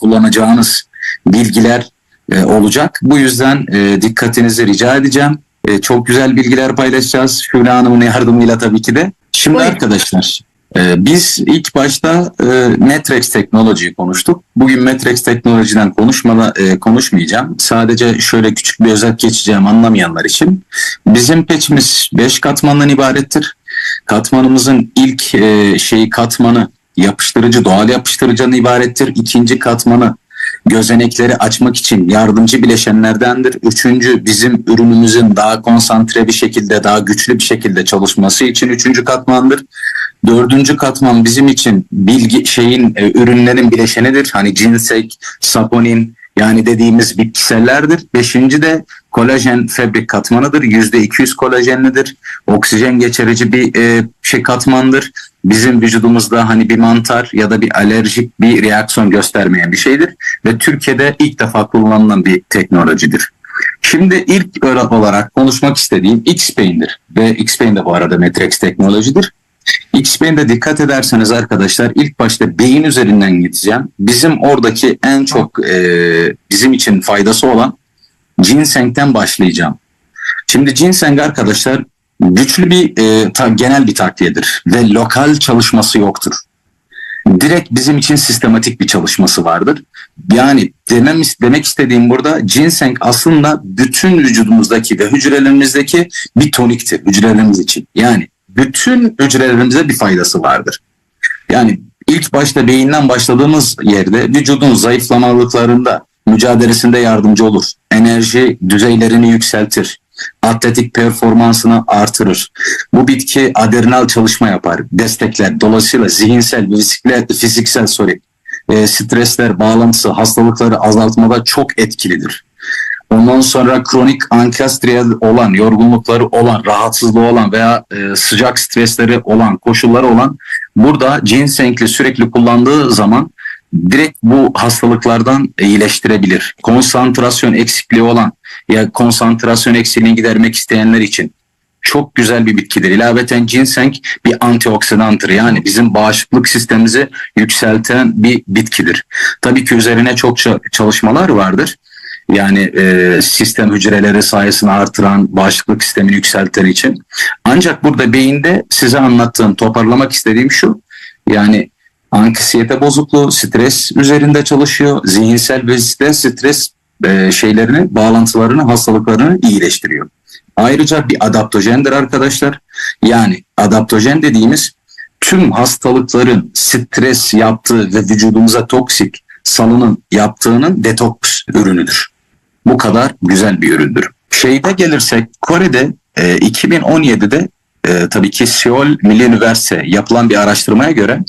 kullanacağınız bilgiler e, olacak. Bu yüzden e, dikkatinizi rica edeceğim. E, çok güzel bilgiler paylaşacağız. Şule Hanım'ın yardımıyla tabii ki de. Şimdi Buyurun. arkadaşlar e, biz ilk başta e, Metrex Technology'yi konuştuk. Bugün Metrex Technology'den konuşmada, e, konuşmayacağım. Sadece şöyle küçük bir özet geçeceğim anlamayanlar için. Bizim peçimiz 5 katmandan ibarettir. Katmanımızın ilk e, şeyi katmanı yapıştırıcı, doğal yapıştırıcıdan ibarettir. İkinci katmanı gözenekleri açmak için yardımcı bileşenlerdendir. Üçüncü bizim ürünümüzün daha konsantre bir şekilde, daha güçlü bir şekilde çalışması için üçüncü katmandır. Dördüncü katman bizim için bilgi şeyin e, ürünlerin bileşenidir. Hani cinsek, saponin yani dediğimiz bitkisellerdir. Beşinci de kolajen fabrik katmanıdır. Yüzde 200 kolajenlidir. Oksijen geçirici bir e, şey katmandır. Bizim vücudumuzda hani bir mantar ya da bir alerjik bir reaksiyon göstermeyen bir şeydir. Ve Türkiye'de ilk defa kullanılan bir teknolojidir. Şimdi ilk olarak konuşmak istediğim X-Pain'dir. Ve X-Pain de bu arada Metrex teknolojidir. X-Pain'de dikkat ederseniz arkadaşlar ilk başta beyin üzerinden gideceğim. Bizim oradaki en çok e, bizim için faydası olan ginseng'den başlayacağım. Şimdi ginseng arkadaşlar güçlü bir e, ta, genel bir takviyedir ve lokal çalışması yoktur. Direkt bizim için sistematik bir çalışması vardır. Yani demem, demek istediğim burada ginseng aslında bütün vücudumuzdaki ve hücrelerimizdeki bir toniktir hücrelerimiz için. Yani bütün hücrelerimize bir faydası vardır. Yani ilk başta beyinden başladığımız yerde vücudun zayıflamalıklarında mücadelesinde yardımcı olur. Enerji düzeylerini yükseltir. Atletik performansını artırır. Bu bitki adrenal çalışma yapar, destekler. Dolayısıyla zihinsel, fiziksel, fiziksel sorry, e, stresler, bağlantısı, hastalıkları azaltmada çok etkilidir. Ondan sonra kronik ankastriye olan, yorgunlukları olan, rahatsızlığı olan veya e, sıcak stresleri olan, koşulları olan burada ginsengli sürekli kullandığı zaman direkt bu hastalıklardan iyileştirebilir. Konsantrasyon eksikliği olan ya konsantrasyon eksikliğini gidermek isteyenler için çok güzel bir bitkidir. İlaveten ginseng bir antioksidanttır. Yani bizim bağışıklık sistemimizi yükselten bir bitkidir. Tabii ki üzerine çok çalışmalar vardır. Yani e, sistem hücreleri sayesinde artıran bağışıklık sistemini yükselten için. Ancak burada beyinde size anlattığım, toparlamak istediğim şu. Yani anksiyete bozukluğu, stres üzerinde çalışıyor. Zihinsel ve stres e, şeylerini, bağlantılarını, hastalıklarını iyileştiriyor. Ayrıca bir adaptojendir arkadaşlar. Yani adaptojen dediğimiz tüm hastalıkların stres yaptığı ve vücudumuza toksik salının yaptığının detoks ürünüdür. Bu kadar güzel bir üründür. Şeyde gelirsek Kore'de e, 2017'de e, tabii ki Seoul Milli Üniversite yapılan bir araştırmaya göre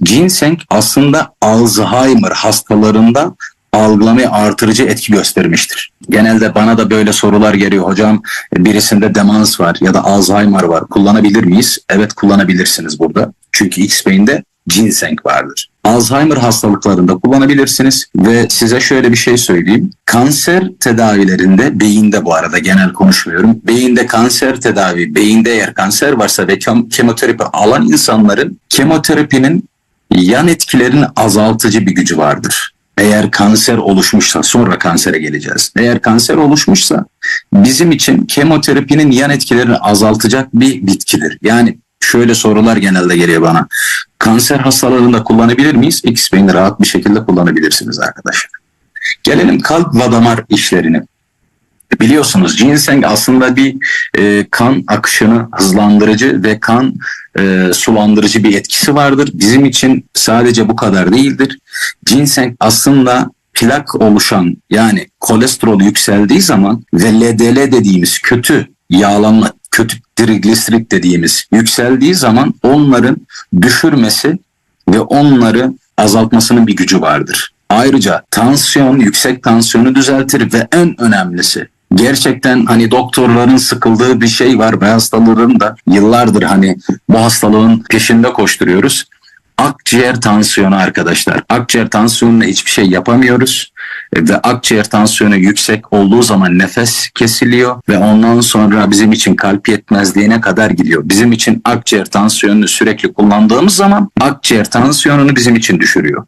ginseng aslında Alzheimer hastalarında algılamayı artırıcı etki göstermiştir. Genelde bana da böyle sorular geliyor hocam birisinde demans var ya da Alzheimer var kullanabilir miyiz? Evet kullanabilirsiniz burada. Çünkü X-Bey'inde ginseng vardır. Alzheimer hastalıklarında kullanabilirsiniz ve size şöyle bir şey söyleyeyim. Kanser tedavilerinde beyinde bu arada genel konuşmuyorum. Beyinde kanser tedavi, beyinde eğer kanser varsa ve kemoterapi alan insanların kemoterapinin yan etkilerini azaltıcı bir gücü vardır. Eğer kanser oluşmuşsa sonra kansere geleceğiz. Eğer kanser oluşmuşsa bizim için kemoterapinin yan etkilerini azaltacak bir bitkidir. Yani şöyle sorular genelde geliyor bana. Kanser hastalarında kullanabilir miyiz? X-Beyni rahat bir şekilde kullanabilirsiniz arkadaşlar. Gelelim kalp ve damar işlerini. Biliyorsunuz ginseng aslında bir e, kan akışını hızlandırıcı ve kan e, sulandırıcı bir etkisi vardır. Bizim için sadece bu kadar değildir. Ginseng aslında plak oluşan yani kolesterol yükseldiği zaman ve LDL dediğimiz kötü yağlanma, kötü trigliserit dediğimiz yükseldiği zaman onların düşürmesi ve onları azaltmasının bir gücü vardır. Ayrıca tansiyon, yüksek tansiyonu düzeltir ve en önemlisi gerçekten hani doktorların sıkıldığı bir şey var ve hastaların da yıllardır hani bu hastalığın peşinde koşturuyoruz. Akciğer tansiyonu arkadaşlar. Akciğer tansiyonuna hiçbir şey yapamıyoruz ve akciğer tansiyonu yüksek olduğu zaman nefes kesiliyor ve ondan sonra bizim için kalp yetmezliğine kadar gidiyor. Bizim için akciğer tansiyonunu sürekli kullandığımız zaman akciğer tansiyonunu bizim için düşürüyor.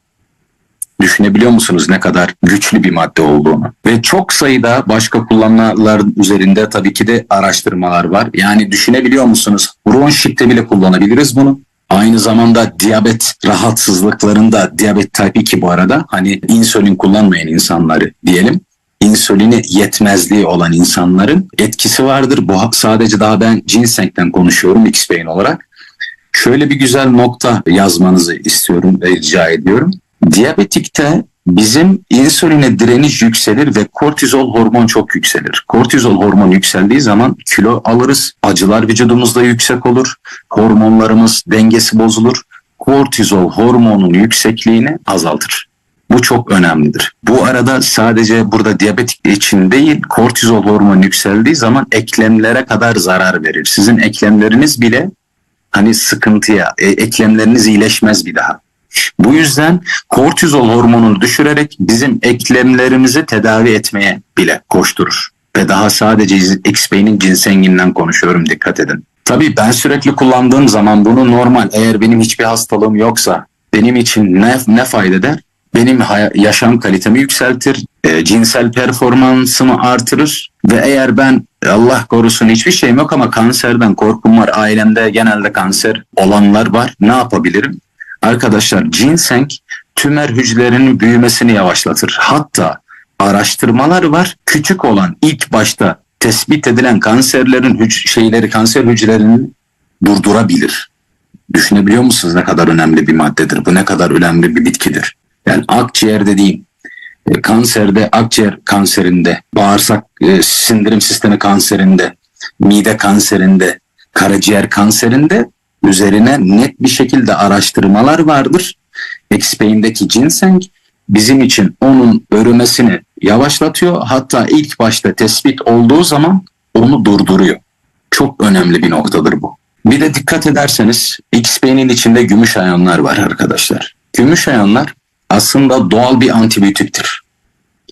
Düşünebiliyor musunuz ne kadar güçlü bir madde olduğunu? Ve çok sayıda başka kullanımlar üzerinde tabii ki de araştırmalar var. Yani düşünebiliyor musunuz? Bronşitte bile kullanabiliriz bunu. Aynı zamanda diyabet rahatsızlıklarında diyabet type 2 bu arada hani insülin kullanmayan insanları diyelim insülini yetmezliği olan insanların etkisi vardır. Bu sadece daha ben ginseng'den konuşuyorum X-Pain olarak. Şöyle bir güzel nokta yazmanızı istiyorum ve rica ediyorum. Diyabetikte bizim insüline direniş yükselir ve kortizol hormon çok yükselir. Kortizol hormon yükseldiği zaman kilo alırız, acılar vücudumuzda yüksek olur, hormonlarımız dengesi bozulur. Kortizol hormonun yüksekliğini azaltır. Bu çok önemlidir. Bu arada sadece burada diyabetik için değil, kortizol hormonu yükseldiği zaman eklemlere kadar zarar verir. Sizin eklemleriniz bile hani sıkıntıya, e, eklemleriniz iyileşmez bir daha. Bu yüzden kortizol hormonunu düşürerek bizim eklemlerimizi tedavi etmeye bile koşturur. Ve daha sadece X-Pay'nin cinsenginden konuşuyorum dikkat edin. Tabii ben sürekli kullandığım zaman bunu normal eğer benim hiçbir hastalığım yoksa benim için ne, ne fayda eder? Benim yaşam kalitemi yükseltir, e, cinsel performansımı artırır ve eğer ben Allah korusun hiçbir şeyim yok ama kanserden korkum var. Ailemde genelde kanser olanlar var. Ne yapabilirim? Arkadaşlar ginseng tümer hücrelerinin büyümesini yavaşlatır. Hatta araştırmalar var. Küçük olan ilk başta tespit edilen kanserlerin hüc- şeyleri kanser hücrelerini durdurabilir. Düşünebiliyor musunuz ne kadar önemli bir maddedir? Bu ne kadar önemli bir bitkidir? Yani akciğer dediğim e, kanserde, akciğer kanserinde, bağırsak e, sindirim sistemi kanserinde, mide kanserinde, karaciğer kanserinde üzerine net bir şekilde araştırmalar vardır. X-Payne'deki ginseng bizim için onun örümesini yavaşlatıyor. Hatta ilk başta tespit olduğu zaman onu durduruyor. Çok önemli bir noktadır bu. Bir de dikkat ederseniz X-Payne'in içinde gümüş ayonlar var arkadaşlar. Gümüş ayonlar aslında doğal bir antibiyotiktir.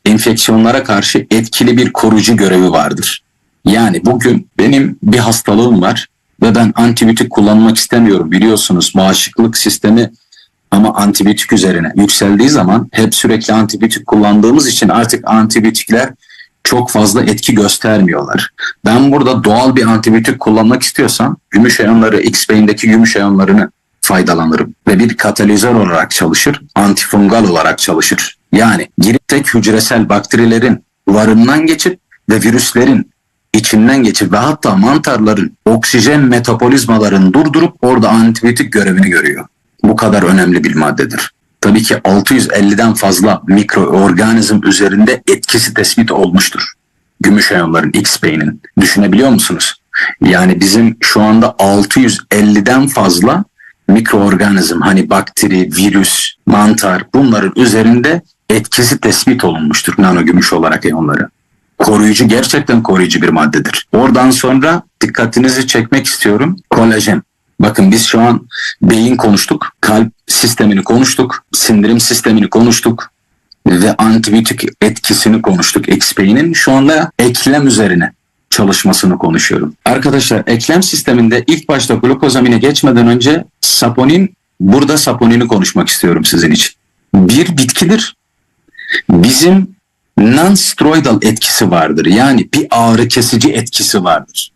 Enfeksiyonlara karşı etkili bir koruyucu görevi vardır. Yani bugün benim bir hastalığım var ve ben antibiyotik kullanmak istemiyorum. Biliyorsunuz bağışıklık sistemi ama antibiyotik üzerine yükseldiği zaman hep sürekli antibiyotik kullandığımız için artık antibiyotikler çok fazla etki göstermiyorlar. Ben burada doğal bir antibiyotik kullanmak istiyorsam gümüş ayonları, X-Bey'indeki gümüş ayonlarını faydalanırım ve bir katalizör olarak çalışır, antifungal olarak çalışır. Yani girip tek hücresel bakterilerin varından geçip ve virüslerin içinden geçip ve hatta mantarların oksijen metabolizmalarını durdurup orada antibiyotik görevini görüyor. Bu kadar önemli bir maddedir. Tabii ki 650'den fazla mikroorganizm üzerinde etkisi tespit olmuştur. Gümüş ayonların X-Pay'nin. Düşünebiliyor musunuz? Yani bizim şu anda 650'den fazla mikroorganizm hani bakteri, virüs, mantar bunların üzerinde etkisi tespit olunmuştur nano gümüş olarak iyonları. Koruyucu gerçekten koruyucu bir maddedir. Oradan sonra dikkatinizi çekmek istiyorum. Kolajen. Bakın biz şu an beyin konuştuk, kalp sistemini konuştuk, sindirim sistemini konuştuk ve antibiyotik etkisini konuştuk X-Pay'nin. Şu anda eklem üzerine çalışmasını konuşuyorum. Arkadaşlar eklem sisteminde ilk başta glukozamine geçmeden önce saponin, burada saponini konuşmak istiyorum sizin için. Bir bitkidir. Bizim non-steroidal etkisi vardır. Yani bir ağrı kesici etkisi vardır.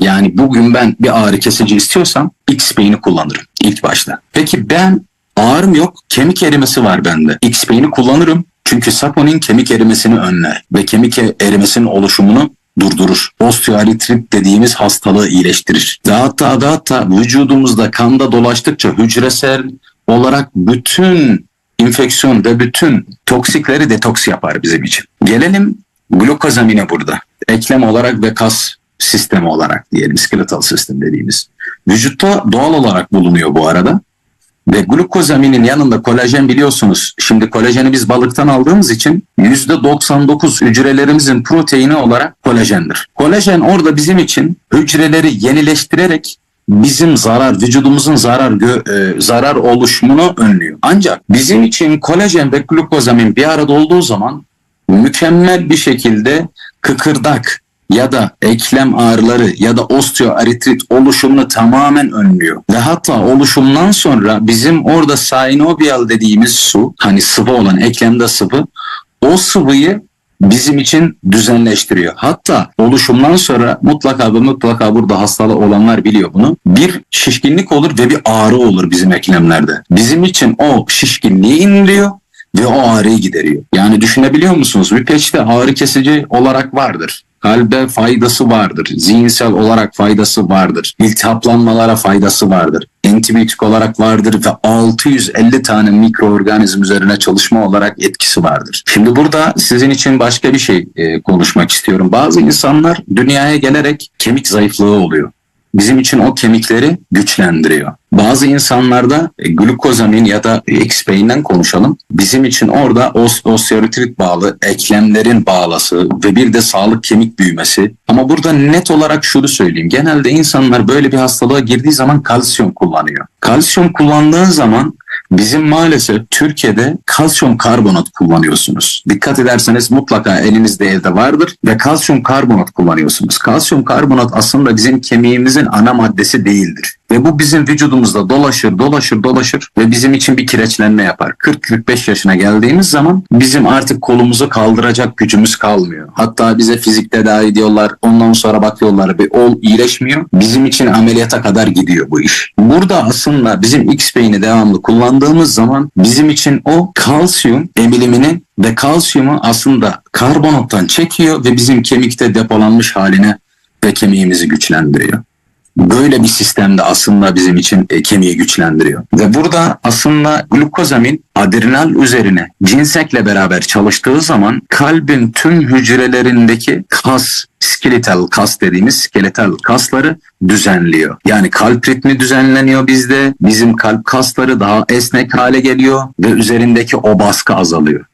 Yani bugün ben bir ağrı kesici istiyorsam X-Payne'i kullanırım ilk başta. Peki ben ağrım yok, kemik erimesi var bende. X-Payne'i kullanırım. Çünkü saponin kemik erimesini önler ve kemik erimesinin oluşumunu durdurur. Osteoartrit dediğimiz hastalığı iyileştirir. Ve hatta da hatta vücudumuzda kanda dolaştıkça hücresel olarak bütün infeksiyon ve bütün toksikleri detoks yapar bizim için. Gelelim glukozamine burada. Eklem olarak ve kas sistemi olarak diyelim skeletal sistem dediğimiz. Vücutta doğal olarak bulunuyor bu arada. Ve glukozaminin yanında kolajen biliyorsunuz. Şimdi kolajeni biz balıktan aldığımız için %99 hücrelerimizin proteini olarak kolajendir. Kolajen orada bizim için hücreleri yenileştirerek bizim zarar, vücudumuzun zarar gö- e, zarar oluşumunu önlüyor. Ancak bizim için kolajen ve glukozamin bir arada olduğu zaman mükemmel bir şekilde kıkırdak ya da eklem ağrıları ya da osteoartrit oluşumunu tamamen önlüyor. Ve hatta oluşumdan sonra bizim orada synovial dediğimiz su hani sıvı olan eklemde sıvı o sıvıyı bizim için düzenleştiriyor. Hatta oluşumdan sonra mutlaka ve mutlaka burada hastalığı olanlar biliyor bunu. Bir şişkinlik olur ve bir ağrı olur bizim eklemlerde. Bizim için o şişkinliği indiriyor ve o ağrıyı gideriyor. Yani düşünebiliyor musunuz? Bir peçete ağrı kesici olarak vardır. Kalbe faydası vardır. Zihinsel olarak faydası vardır. İltihaplanmalara faydası vardır. Antibiyotik olarak vardır ve 650 tane mikroorganizm üzerine çalışma olarak etkisi vardır. Şimdi burada sizin için başka bir şey e, konuşmak istiyorum. Bazı insanlar dünyaya gelerek kemik zayıflığı oluyor bizim için o kemikleri güçlendiriyor. Bazı insanlarda e, glukozamin ya da X-Payne'den konuşalım. Bizim için orada os osteoartrit bağlı, eklemlerin bağlası ve bir de sağlık kemik büyümesi. Ama burada net olarak şunu söyleyeyim. Genelde insanlar böyle bir hastalığa girdiği zaman kalsiyum kullanıyor. Kalsiyum kullandığı zaman Bizim maalesef Türkiye'de kalsiyum karbonat kullanıyorsunuz. Dikkat ederseniz mutlaka elinizde evde vardır ve kalsiyum karbonat kullanıyorsunuz. Kalsiyum karbonat aslında bizim kemiğimizin ana maddesi değildir. Ve bu bizim vücudumuzda dolaşır, dolaşır, dolaşır ve bizim için bir kireçlenme yapar. 40-45 yaşına geldiğimiz zaman bizim artık kolumuzu kaldıracak gücümüz kalmıyor. Hatta bize fizik tedavi diyorlar. Ondan sonra bakıyorlar bir ol iyileşmiyor. Bizim için ameliyata kadar gidiyor bu iş. Burada aslında bizim X-Beyni devamlı kullandığımız zaman bizim için o kalsiyum emilimini ve kalsiyumu aslında karbonattan çekiyor ve bizim kemikte depolanmış haline ve kemiğimizi güçlendiriyor böyle bir sistemde aslında bizim için e, kemiği güçlendiriyor. Ve burada aslında glukozamin adrenal üzerine cinsekle beraber çalıştığı zaman kalbin tüm hücrelerindeki kas, skeletal kas dediğimiz skeletal kasları düzenliyor. Yani kalp ritmi düzenleniyor bizde. Bizim kalp kasları daha esnek hale geliyor ve üzerindeki o baskı azalıyor.